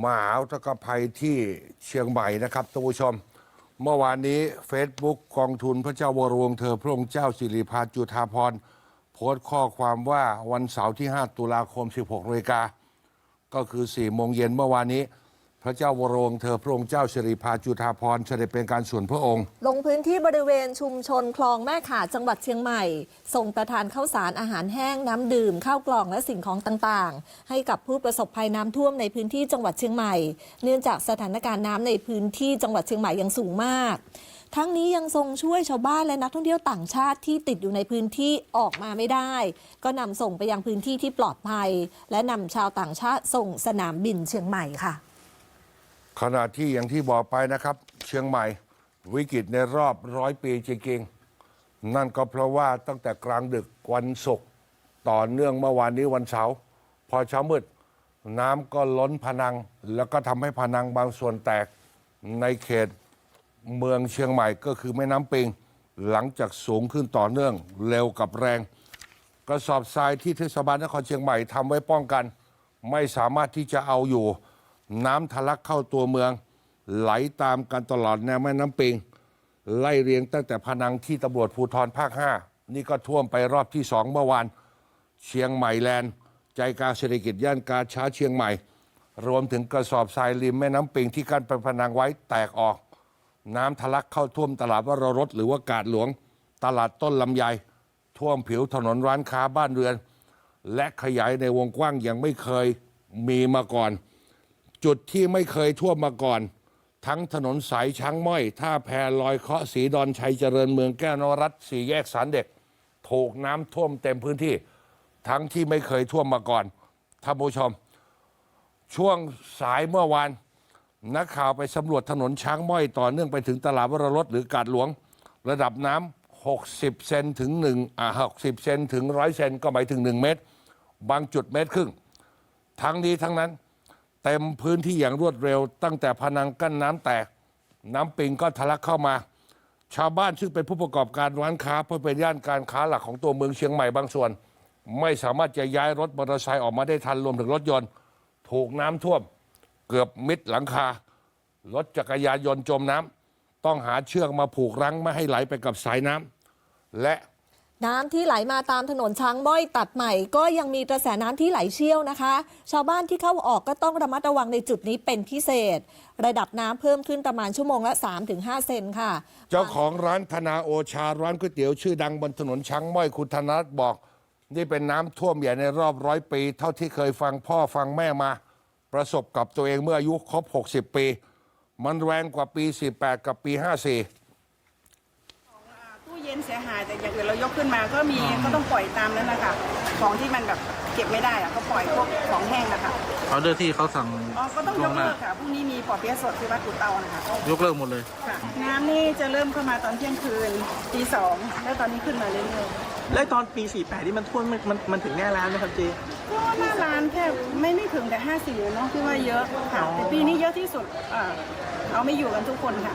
มหาอุทกภัยที่เชียงใหม่นะครับท่านผู้ชม เมื่อวานนี้ Facebook กองทุนพระเจ้าวรวงเธอพระองค์เจ้าสิริพาจุธาพรโพสต์ข้อความว่าวันเสาร์ที่ 5 ตุลาคม 16นาฬิกาก็คือ 4 โมงเย็นเมื่อวานนี้ พระเจ้าวรวงเธอพระองค์เจ้าสิริพาจุธาพรเสด็จเป็นการส่วนพระองค์ ลงพื้นที่บริเวณชุมชนคลองแม่ขาจังหวัดเชียงใหม่ ส่งประทานข้าวสารอาหารแห้งน้ำดื่ม ข้าวกล่องและสิ่งของต่างๆ ให้กับผู้ประสบภัยน้ำท่วมในพื้นที่จังหวัดเชียงใหม่ เนื่องจากสถานการณ์น้ำในพื้นที่จังหวัดเชียงใหม่ยังสูงมาก ทั้งนี้ยังทรงช่วยชาวบ้านและนักท่องเที่ยวต่างชาติที่ติดอยู่ในพื้นที่ออกมาไม่ได้ ก็นำส่งไปยังพื้นที่ที่ปลอดภัย และนำชาวต่างชาติส่งสนามบินเชียงใหม่ค่ะ ขณะที่อย่างที่บอกไปนะครับ เชียงใหม่วิกฤตในรอบร้อยปีจริงๆ นั่นก็เพราะว่าตั้งแต่กลางดึกวันศุกร์ต่อเนื่องเมื่อวานนี้วันเสาร์พอเช้ามืด น้ำก็ล้นพนัง แล้วก็ทำให้พนังบางส่วนแตกในเขตเมืองเชียงใหม่ก็คือแม่น้ำปิง หลังจากสูงขึ้นต่อเนื่องเร็วกับแรง กระสอบทรายที่เทศบาลนครเชียงใหม่ทำไว้ป้องกัน ไม่สามารถที่จะเอาอยู่ น้ำทะลักเข้าตัวเมือง ไหลตามกันตลอดแนวแม่น้ำปิง ไล่เรียงตั้งแต่พนังที่ตำรวจภูธรภาค 5 นี่ก็ท่วมไปรอบที่สองเมื่อวาน เชียงใหม่แลนด์ ใจกลางเศรษฐกิจย่านกาช้าเชียงใหม่ รวมถึงกระสอบทรายริมแม่น้ำปิงที่กั้นเป็นพนังไว้แตกออก น้ำทะลักเข้าท่วมตลาดวรรสหรือว่ากาดหลวง ตลาดต้นลำไยท่วมผิวถนนร้านค้าบ้านเรือน และขยายในวงกว้างยังไม่เคยมีมาก่อน จุดที่ไม่เคยท่วมมาก่อน ทั้งถนนสายช้างม้อย ท่าแพลอยเคาะสีดอนชัยเจริญเมืองแก้วนรัตสีแยกสารเด็ก ถูกน้ำท่วมเต็มพื้นที่ ทั้งที่ไม่เคยท่วมมาก่อนท่านผู้ชม ช่วงสายเมื่อวานนักข่าวไปสำรวจถนนช้างม้อยต่อเนื่องไปถึงตลาดวรรสหรือกาดหลวง ระดับน้ำ60 เซนถึง1อ่า60 เซนถึง 100 เซนก็หมายถึง 1 เมตร บางจุดเมตรครึ่ง ทั้งนี้ทั้งนั้น เต็มพื้นที่อย่างรวดเร็ว ตั้งแต่พนังกั้นน้ำแตก น้ำปิงก็ทะลักเข้ามา ชาวบ้านซึ่งเป็นผู้ประกอบการร้านค้าเพราะเป็นย่านการค้าหลักของตัวเมืองเชียงใหม่บางส่วน ไม่สามารถจะย้ายรถมอเตอร์ไซค์ออกมาได้ทันรวมถึงรถยนต์ ถูกน้ำท่วม เกือบมิดหลังคา รถจักรยานยนต์จมน้ำต้องหาเชือกมาผูกรั้งไม่ให้ไหลไปกับสายน้ำและ น้ำที่ไหลมาตามถนนช้างม้อยตัดใหม่ ก็ยังมีกระแสน้ำที่ไหลเชี่ยวนะคะ ชาวบ้านที่เข้าออกก็ต้องระมัดระวังในจุดนี้เป็นพิเศษ ระดับน้ำเพิ่มขึ้นประมาณชั่วโมงละ 3-5 เซนค่ะ เจ้าของร้านธนาโอชาร้านก๋วยเตี๋ยวชื่อดังบนถนนช้างม้อยคุณธนรัตน์บอก นี่เป็นน้ำท่วมใหญ่ในรอบร้อยปี เท่าที่เคยฟังพ่อฟังแม่มา ประสบกับตัวเองเมื่ออายุครบ 60 ปี มันแรงกว่าปี 48 กับปี 54 เย็นเสียหายแต่อย่างอื่นเรายกขึ้นมาก็มีก็ต้องปล่อยตามนั้นนะคะของที่มันแบบเก็บไม่ได้อะก็ปล่อยพวกของแห้งนะคะออเดอร์ที่เขาสั่งอ๋อก็ต้องยล่วกงหน้าเลิกค่ะพรุ่งนี้มีปอเปี๊ยะสดที่วัดกุดเตานะคะยกเลิกหมดเลยค่ะน้ำนี่จะเริ่มเข้ามาตอนเที่ยงคืนตีสองแล้วตอนนี้ขึ้นมาเรื่อยแล้วตอนปี 48ที่มันท่วมมันมันมันถึงหน้าร้านไหมครับเจๆก็หน้าร้านแค่ไม่ไม่ถึงแต่ห้าสี่เนาะที่ว่าเยอะค่ะแต่ปีนี้เยอะที่สุดอ่าเอาไม่อยู่กันทุกคนค่ะ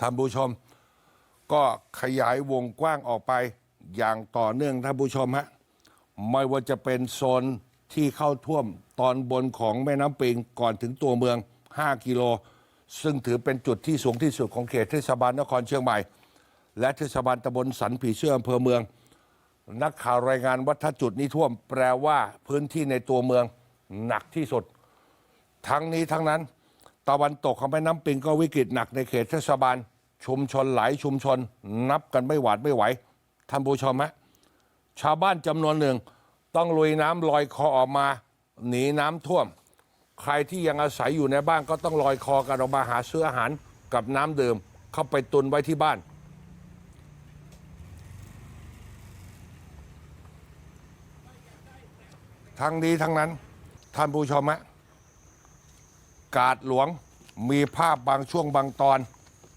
ท่านผู้ชม ก็ขยายวงกว้างออกไปอย่างต่อเนื่องท่านผู้ชมฮะไม่ว่าจะเป็นโซนที่เข้าท่วมตอนบนของแม่น้ำปิงก่อนถึงตัวเมือง 5 กิโล ซึ่งถือเป็นจุดที่สูงที่สุดของเขตเทศบาลนครเชียงใหม่ และเทศบาลตำบลสันผีเชื่ออำเภอเมือง นักข่าวรายงานว่าถ้าจุดนี้ท่วมแปลว่าพื้นที่ในตัวเมืองหนักที่สุด ทั้งนี้ทั้งนั้น ตะวันตกของแม่น้ำปิงก็วิกฤตหนักในเขตเทศบาล ชุมชนหลายชุมชนนับกันไม่หวาดไม่ไหวท่านผู้ชมฮะชาวบ้านจำนวนหนึ่ง ต้องลุยน้ำลอยคอออกมา หนีน้ำท่วม ใครที่ยังอาศัยอยู่ในบ้านก็ต้องลอยคอกันออกมาหาซื้ออาหารกับน้ำดื่มเข้าไปตุนไว้ที่บ้าน ทั้งนี้ทั้งนั้นท่านผู้ชมฮะกาดหลวงมีภาพบางช่วงบางตอน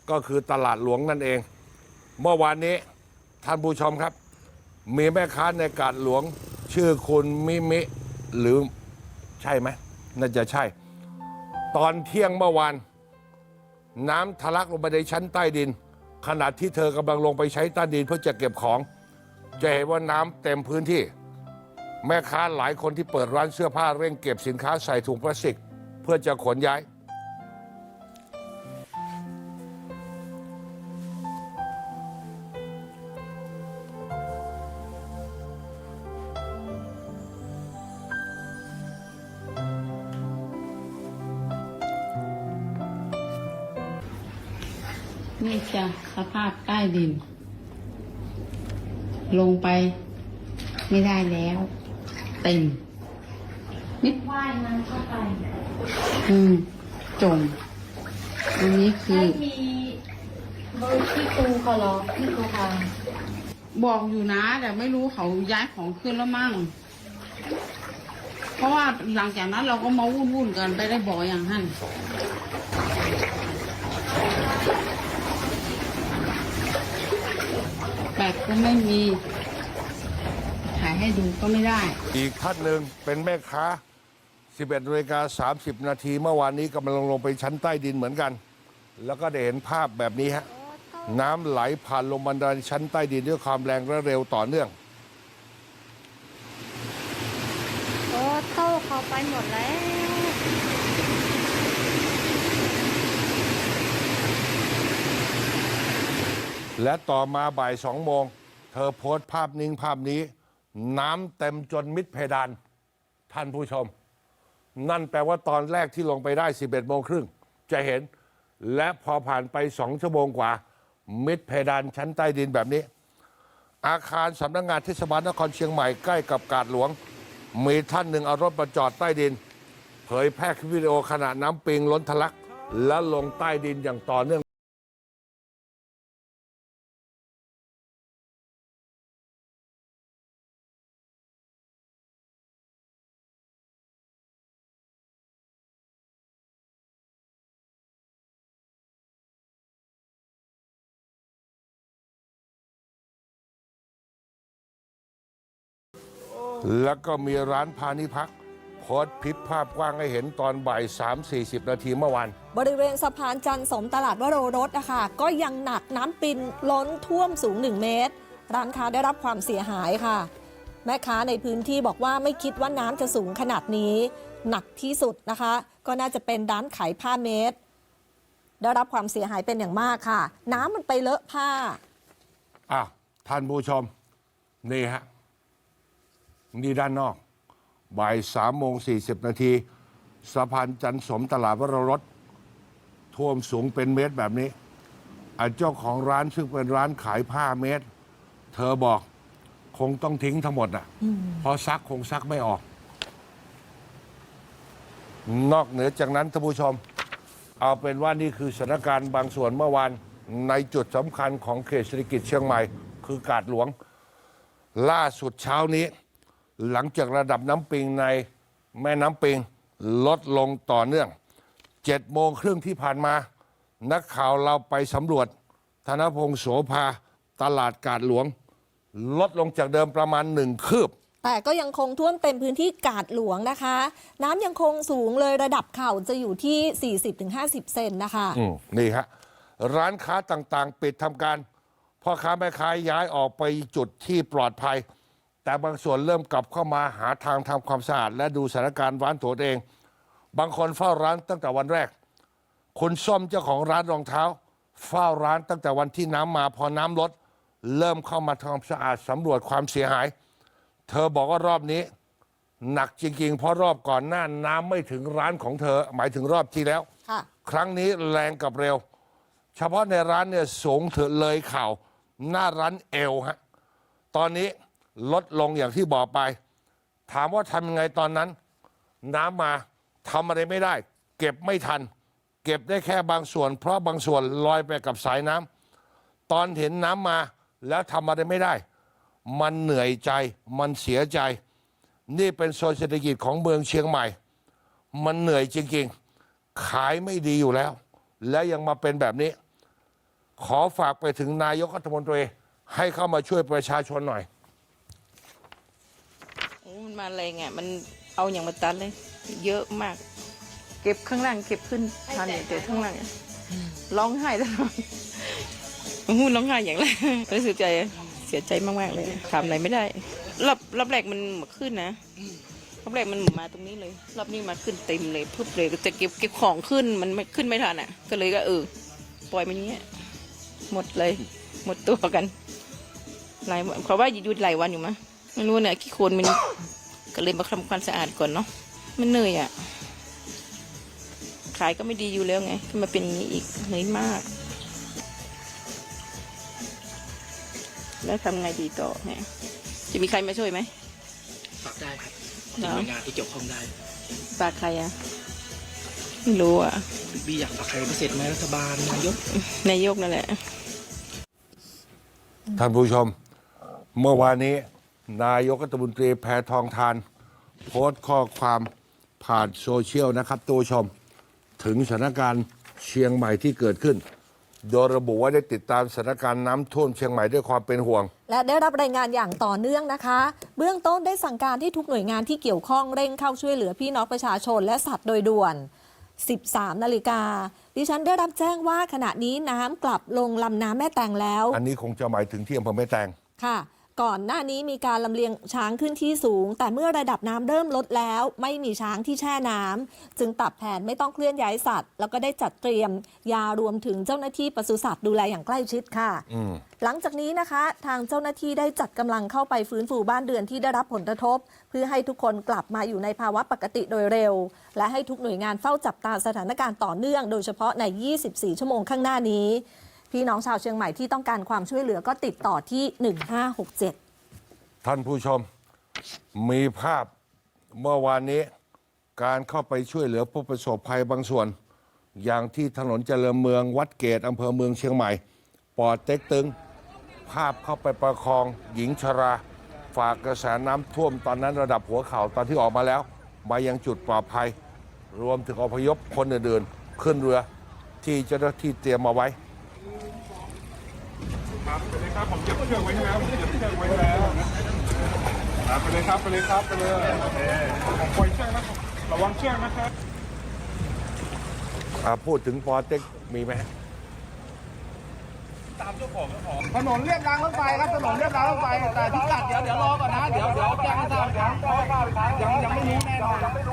ก็คือตลาดหลวงนั่นเอง เมื่อวานนี้ท่านผู้ชมครับ มีแม่ค้าในกาดหลวง ชื่อคุณมิมิ หรือใช่ไหมน่าจะใช่ ตอนเที่ยงเมื่อวาน น้ำทะลักลงไปในชั้นใต้ดิน ขณะที่เธอกำลังลงไปใช้ใต้ดินเพื่อจะเก็บของ จะเห็นว่าน้ำเต็มพื้นที่ แม่ค้าหลายคนที่เปิดร้านเสื้อผ้าเร่งเก็บสินค้าใส่ถุงพลาสติก เพื่อจะขนย้าย นี่จะสภาพใต้ดิน ลงไป ไม่ได้แล้วเต็มนิดว่ายน้ำเข้าไปอืมจมอันนี้คือมีเบอร์ที่ครูเขาเหรอที่ครูทบอกอยู่นะ แต่ไม่รู้เขาย้ายของขึ้นแล้วมั่ง เพราะว่าหลังจากนั้นเราก็มาวุ่นวุ่นๆกันไปได้บอกอย่างนั้น บตก็ไม่มีถ่ายให้ดูก็ไม่ได้ อีกท่านหนึ่งเป็นแม่ค้า 11นาฬิกา30 นาทีเมื่อวานนี้กำลังลงไปชั้นใต้ดินเหมือนกัน แล้วก็ได้เห็นภาพแบบนี้ฮะ น้ำไหลผ่านลงบันไดชั้นใต้ดินด้วยความแรงและเร็วต่อเนื่องำโอ้โต้เขาไปหมดแล้ว และต่อมาบ่ายสองโมง เธอโพสต์ภาพนิ่งภาพนี้ น้ำเต็มจนมิดเพดาน ท่านผู้ชม นั่นแปลว่าตอนแรกที่ลงไปได้ 11โมงครึ่งจะเห็น และพอผ่านไปสองชั่วโมงกว่า มิดเพดานชั้นใต้ดินแบบนี้ อาคารสำนักงานเทศบาลนครเชียงใหม่ใกล้กับกาดหลวง มีท่านหนึ่งเอารถมาจอดใต้ดิน เผยแพร่คลิปวิดีโอขณะน้ำปิงล้นทะลัก และลงใต้ดินอย่างต่อเนื่อง แล้วก็มีร้านพาณิพักษ์โพสต์คลิปภาพกว้างให้เห็นตอนบ่าย 3-40 นาทีเมื่อวาน บริเวณสะพานจันทร์สมตลาดวโรรสนะคะก็ยังหนักน้ำปินล้นท่วมสูง 1 เมตร ร้านค้าได้รับความเสียหายค่ะ แม่ค้าในพื้นที่บอกว่าไม่คิดว่าน้ำจะสูงขนาดนี้ หนักที่สุดนะคะ ก็น่าจะเป็นร้านขายผ้าเมตร ได้รับความเสียหายเป็นอย่างมากค่ะ น้ำมันไปเลอะผ้าอะท่านผู้ชม นี่ฮะ นี่ด้านนอก บ่ายสามโมงสี่สิบนาทีสะพานจันสมตลาดวรรสท่วมสูงเป็นเมตรแบบนี้อะเจ้าของร้านซึ่งเป็นร้านขายผ้าเมตร เธอบอกคงต้องทิ้งทั้งหมดอะเพราะซักคงซักไม่ออก นอกเหนือจากนั้นท่านผู้ชม เอาเป็นว่านี่คือสถานการณ์บางส่วนเมื่อวานในจุดสำคัญของเขตเศรษฐกิจเชียงใหม่ คือกาดหลวง ล่าสุดเช้านี้ หลังจากระดับน้ำปิงในแม่น้ำปิงลดลงต่อเนื่องเจ็ดโมงครึ่งที่ผ่านมา นักข่าวเราไปสำรวจ ธนพงศ์โสภาตลาดกาดหลวง ลดลงจากเดิมประมาณหนึ่งคืบ แต่ก็ยังคงท่วมเต็มพื้นที่กาดหลวงนะคะ น้ำยังคงสูงเลยระดับเข่าจะอยู่ที่ 40-50 เซนนะคะ อืมนี่ฮะร้านค้าต่างๆ ปิดทำการพ่อค้าแม่ค้าย้ายออกไปจุดที่ปลอดภัย แต่บางส่วนเริ่มกลับเข้ามาหาทางทำความสะอาด และดูสถานการณ์ร้านตัวเอง บางคนเฝ้าร้านตั้งแต่วันแรก คุณส้มเจ้าของร้านรองเท้า เฝ้าร้านตั้งแต่วันที่น้ำมาพอน้ำลด เริ่มเข้ามาทำความสะอาดสำรวจความเสียหาย เธอบอกว่ารอบนี้ หนักจริงๆ เพราะรอบก่อนหน้าน้ำไม่ถึงร้านของเธอ หมายถึงรอบที่แล้ว ค่ะ ครั้งนี้แรงกับเร็ว เฉพาะในร้านเนี่ยสูงถึงเลยเข่าหน้าร้านเอวฮะ ตอนนี้ ลดลงอย่างที่บอกไป ถามว่าทำยังไงตอนนั้น น้ำมาทำอะไรไม่ได้ เก็บไม่ทัน เก็บได้แค่บางส่วน เพราะบางส่วนลอยไปกับสายน้ำตอนเห็นน้ำมาแล้วทำอะไรไม่ได้ มันเหนื่อยใจมันเสียใจ นี่เป็นโซนเศรษฐกิจของเมืองเชียงใหม่ มันเหนื่อยจริงๆ ขายไม่ดีอยู่แล้ว และยังมาเป็นแบบนี้ ขอฝากไปถึงนายกรัฐมนตรีให้เข้ามาช่วยประชาชนหน่อย มันมาแรงอะ มันเอาอย่างมาตัดเลย เยอะมาก เก็บข้างล่างเก็บขึ้นทันอย่างแต่ข้างล่างอะร้องไห้ตลอดหูร้องไห้อย่างแรกรู้สึกใจเสียใจมากๆเลยทำอะไรไม่ได้รอบรอบแรกมันขึ้นนะรอบแรกมันมาตรงนี้เลย รอบนี้มาขึ้นเต็มเลยพึบเลยก็จะเก็บเก็บของขึ้นมันไม่ขึ้นไม่ทันอะ ก็เลยก็เออปล่อยมันอย่างเงี้ยหมดเลย หมดตัวกันหลายวันเขาว่าหยุดหลายวันอยู่มั้ยไม่รู้เนี่ยขี้โคลนมัน ก็เลยมาทำความสะอาดก่อนเนาะมันเหนื่อยอะ ขายก็ไม่ดีอยู่แล้วไงก็มาเป็นอย่างนี้อีกเหนื่อยมาก แล้วทำไงดีต่อเนี่ยจะมีใครมาช่วยไหมฝากได้ครับเหรหอน่วยงานที่เกี่ยวข้องได้ฝากใครอะไม่รู้อะบีอยากฝากใครเกษตรไหมรัฐบาลนายกนายกนั่นแหละท่านผู้ชม เมื่อวานนี้ นายกรัฐมนตรีแพทองทาน โพสต์ข้อความผ่านโซเชียลนะครับตัวชม ถึงสถานการณ์เชียงใหม่ที่เกิดขึ้น โดยระบุว่าได้ติดตามสถานการณ์น้ำท่วมเชียงใหม่ด้วยความเป็นห่วง และได้รับรายงานอย่างต่อเนื่องนะคะ เบื้องต้นได้สั่งการให้ทุกหน่วยงานที่เกี่ยวข้องเร่งเข้าช่วยเหลือพี่น้องประชาชนและสัตว์โดยด่วน 13 นาฬิกา ดิฉันได้รับแจ้งว่าขณะนี้น้ำกลับลงลำน้ำแม่แตงแล้ว อันนี้คงจะหมายถึงที่อำเภอแม่แตงค่ะ ก่อนหน้านี้มีการลำเลียงช้างขึ้นที่สูง แต่เมื่อระดับน้ำเริ่มลดแล้ว ไม่มีช้างที่แช่น้ำจึงปรับแผนไม่ต้องเคลื่อนย้ายสัตว์ แล้วก็ได้จัดเตรียม ยารวมถึงเจ้าหน้าที่ปศุสัตว์ดูแลอย่างใกล้ชิดค่ะอืมหลังจากนี้นะคะ ทางเจ้าหน้าที่ได้จัดกำลังเข้าไปฟื้นฟูบ้านเรือนที่ได้รับผลกระทบ เพื่อให้ทุกคนกลับมาอยู่ในภาวะปกติโดยเร็ว และให้ทุกหน่วยงานเฝ้าจับตาสถานการณ์ต่อเนื่อง โดยเฉพาะใน 24 ชั่วโมงข้างหน้านี้ พี่น้องชาวเชียงใหม่ที่ต้องการความช่วยเหลือก็ติดต่อที่ 1567 ท่านผู้ชมมีภาพเมื่อวานนี้ การเข้าไปช่วยเหลือผู้ประสบภัยบางส่วน อย่างที่ถนนเจริญเมืองวัดเกตอำเภอเมืองเชียงใหม่ปอดเต็กตึง ภาพเข้าไปประคองหญิงชรา ฝากกระแสน้ำท่วมตอนนั้นระดับหัวเข่าตอนที่ออกมาแล้ว มายังจุดปลอดภัย รวมถึงอพยพคนอื่นๆ ขึ้นเรือที่เจ้าหน้าที่เตรียมมาไว้ ครับไปเลยครับผมเก็บเชือกไว้ให้แล้วผมเก็บเชือกไว้ให้แล้วครับไปเลยครับไปเลยครับไปเลยโอเคผมปล่อยเชือกนะครับระวังเชือกนะครับอ่าพูดถึงปอเต็กมีไหมถนนเรียบรางรถไฟครับถนนเรียบรางรถไฟแต่พิกัดเดี๋ยวเดี๋ยวรอก่อนนะเดี๋ยวเดี๋ยวแจ้งให้ทราบครับยังยังไม่รู้แน่นอนยังไม่รู้แน่นอน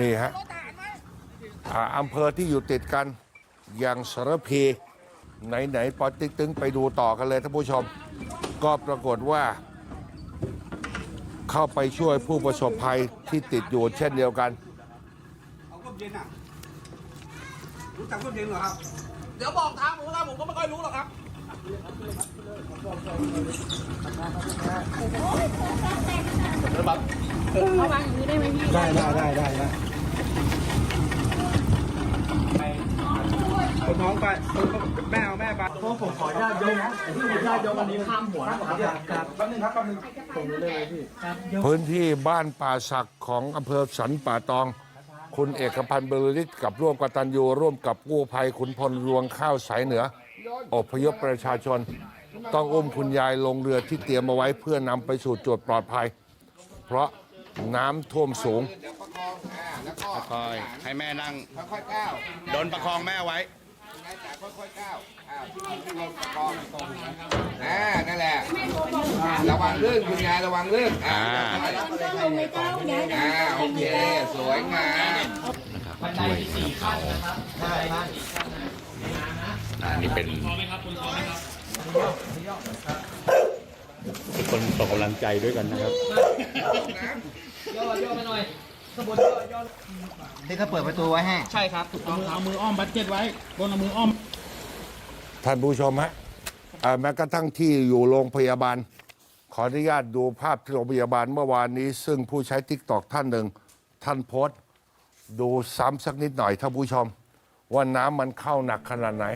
นี่ฮะอ่าอำเภอที่อยู่ติดกันอย่างสารพีไหนๆปอติ๊กตึงไปดูต่อกันเลยท่านผู้ชม ก็ปรากฏว่า เข้าไปช่วยผู้ประสบภัยที่ติดอยู่เช่นเดียวกันเอาก้มเย็นอะรู้จักก้มเย็นเหรอครับ เดี๋ยวบอกทางผมทางผมก็ไม่ค่อยรู้หรอกครับ เอาวางอย่างนี้ได้ไหมพี่ ได้ได้ได้ได้คนน้องไปแม่เอาแม่ไปเพราะผมขออนุญาตยกนะที่ญาตยกวันนี้ข้ามหัวนะครับครับแป๊บนึงครับแป๊บนึงผมรู้เลยพี่พื้นที่บ้านป่าศักของอำเภอสันป่าตอง คุณเอกพันธ์บริฤทธิ์กับร่วมกตันยูร่วมกับกู้ภัยขุนพลรวงข้าวสายเหนืออพยพประชาชน ต้องอุ้มคุณยายลงเรือที่เตรียมเอาไว้เพื่อนำไปสู่จุดปลอดภัย เพราะ น้ำท่วมสูงค่อยๆให้แม่นั่งโดนประคองแม่ไว้อ่านั่นแหละระวังลื่นคุณยายระวังลื่นอ่าอ่าโอเคสวยงามอันนี้เป็น ทุกคนส่งกำลังใจด้วยกันนะครับที่เขาเปิดประตูไว้ให้ ใช่ครับถูกต้องเอามืออ้อมบัตเจ็ตไว้ บนเอามืออ้อม ท่านผู้ชมฮะอ่าแม้กระทั่งที่อยู่โรงพยาบาล ขออนุญาตดูภาพที่โรงพยาบาลเมื่อวานนี้ ซึ่งผู้ใช้ทิกตอกท่านหนึ่ง ท่านโพสต์ดูซ้ำสักนิดหน่อยท่านผู้ชม ว่าน้ำมันเข้าหนักขนาดไหน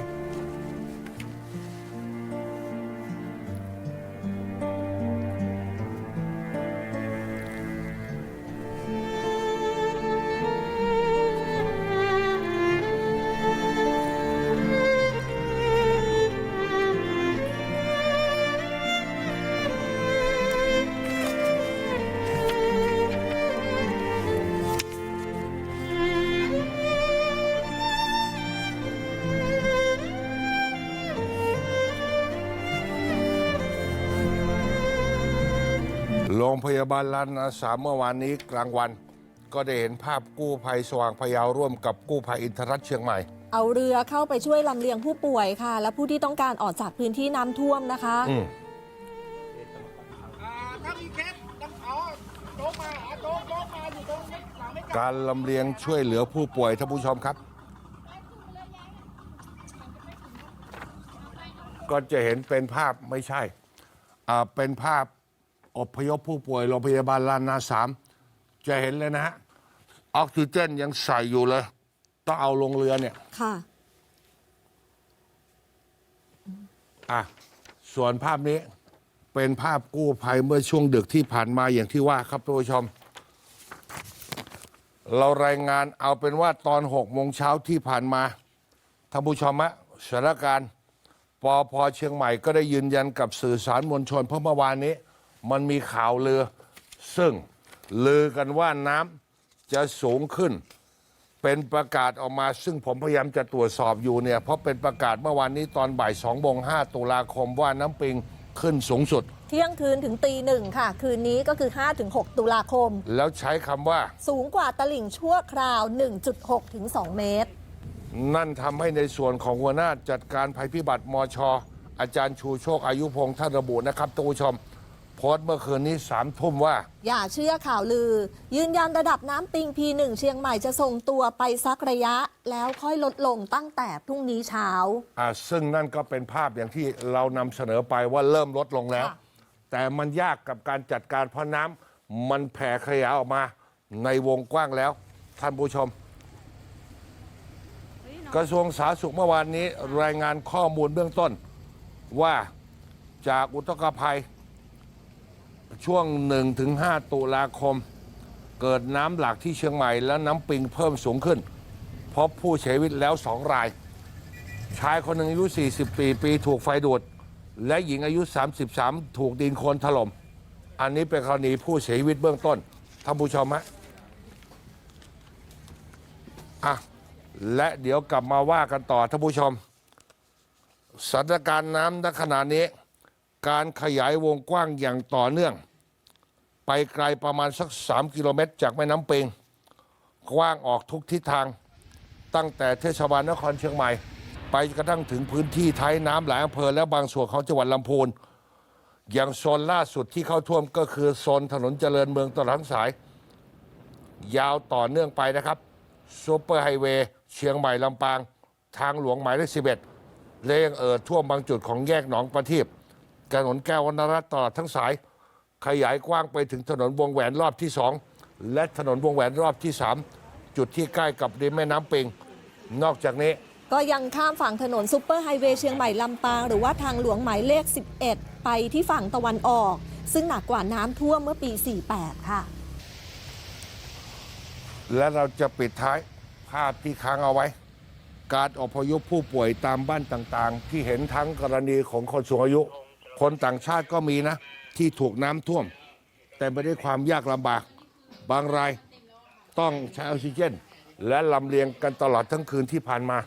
โรงพยาบาลลานนาสามเมื่อวานนี้กลางวัน ก็ได้เห็นภาพกู้ภัยสว่างพยาวร่วมกับกู้ภัยอินทรรัตน์เชียงใหม่ เอาเรือเข้าไปช่วยลำเลียงผู้ป่วยค่ะ และผู้ที่ต้องการออกจากพื้นที่น้ำท่วมนะคะอืมถ้ามีเคสต้องเอาโจ๊กมาหาโจ๊กโจ๊กมาอยู่ตรงนี้หลังไม่กลับการลำเลียงช่วยเหลือผู้ป่วยท่านผู้ชมครับ ก็จะเห็นเป็นภาพไม่ใช่อ่าเป็นภาพ อพยพผู้ป่วยโรงพยาบาลลานนาสามจะเห็นเลยนะฮะออกซิเจนยังใส่อยู่เลย ต้องเอาลงเรือเนี่ย ค่ะ อะ ส่วนภาพนี้เป็นภาพกู้ภัยเมื่อช่วงดึกที่ผ่านมาอย่างที่ว่าครับท่านผู้ชม เรารายงานเอาเป็นว่าตอน6โมงเช้าที่ผ่านมาท่านผู้ชมฮะสถานการณ์ปอพเชียงใหม่ก็ได้ยืนยันกับสื่อสารมวลชนเพราะเมื่อวานนี้ มันมีข่าวลือ ซึ่งลือกันว่าน้ำจะสูงขึ้น เป็นประกาศออกมา ซึ่งผมพยายามจะตรวจสอบอยู่เนี่ยเพราะเป็นประกาศเมื่อวานนี้ตอนบ่าย2โมง5ตุลาคมว่าน้ำปิงขึ้นสูงสุด เที่ยงคืนถึงตีหนึ่งค่ะ คืนนี้ก็คือ 5-6 ตุลาคม แล้วใช้คำว่า สูงกว่าตลิ่งชั่วคราว 1.6ถึง2เมตร นั่นทำให้ในส่วนของหัวหน้าจัดการภัยพิบัติมชอาจารย์ชูโชคอายุพงษ์ท่านระบุนะครับท่านผู้ชม โพสต์เมื่อคืนนี้สามทุ่มว่า อย่าเชื่อข่าวลือ ยืนยันระดับน้ำปิง P1 เชียงใหม่จะส่งตัวไปสักระยะ แล้วค่อยลดลงตั้งแต่พรุ่งนี้เช้า อ่าซึ่งนั่นก็เป็นภาพอย่างที่เรานำเสนอไปว่าเริ่มลดลงแล้ว ค่ะ แต่มันยากกับการจัดการเพราะน้ำมันแผ่ขยายออกมาในวงกว้างแล้ว ท่านผู้ชม กระทรวงสาธารณสุขเมื่อวานนี้รายงานข้อมูลเบื้องต้นว่าจากอุทกภัย ช่วง 1-5 ตุลาคม เกิดน้ำหลากที่เชียงใหม่และน้ำปิงเพิ่มสูงขึ้น พบผู้เสียชีวิตแล้วสองราย ชายคนหนึ่งอายุ 40 ปี ปีถูกไฟดูด และหญิงอายุ 33 ถูกดินโคลนถล่ม อันนี้เป็นกรณีผู้เสียชีวิตเบื้องต้นท่านผู้ชมฮะอะและเดี๋ยวกลับมาว่ากันต่อท่านผู้ชมสถานการณ์น้ำณขณะนี้ การขยายวงกว้างอย่างต่อเนื่อง ไปไกลประมาณสัก 3 กิโลเมตร จากแม่น้ำเปิงกว้างออกทุกทิศทาง ตั้งแต่เทศบาลนครเชียงใหม่ ไปกระทั่งถึงพื้นที่ท้ายน้ำหลายอำเภอและบางส่วนของจังหวัดลำพูนอย่างโซนล่าสุดที่เข้าท่วมก็คือโซนถนนเจริญเมืองตลอดทั้งสาย ยาวต่อเนื่องไปนะครับซูเปอร์ไฮเวย์เชียงใหม่ลำปาง ทางหลวงหมายเลขสิบเอ็ดและยังเอ่อท่วมบางจุดของแยกหนองประทีป ถนนแก้ววรรณรัตน์ตลอดทั้งสาย ขยายกว้างไปถึงถนนวงแหวนรอบที่สองและถนนวงแหวนรอบที่สามจุดที่ใกล้กับริมแม่น้ำปิง นอกจากนี้ ก็ยังข้ามฝั่งถนนซุปเปอร์ไฮเวย์เชียงใหม่ลำปาง หรือว่าทางหลวงหมายเลข 11 ไปที่ฝั่งตะวันออก ซึ่งหนักกว่าน้ำท่วมเมื่อปี 48 ค่ะ และเราจะปิดท้ายภาพที่ค้างเอาไว้ การอพยพผู้ป่วยตามบ้านต่างๆ ที่เห็นทั้งกรณีของคนสูงอายุ คนต่างชาติก็มีนะ ที่ถูกน้ำท่วม แต่ไม่ได้ความยากลำบาก บางรายต้องใช้ออกซิเจน และลำเลียงกันตลอดทั้งคืนที่ผ่านมา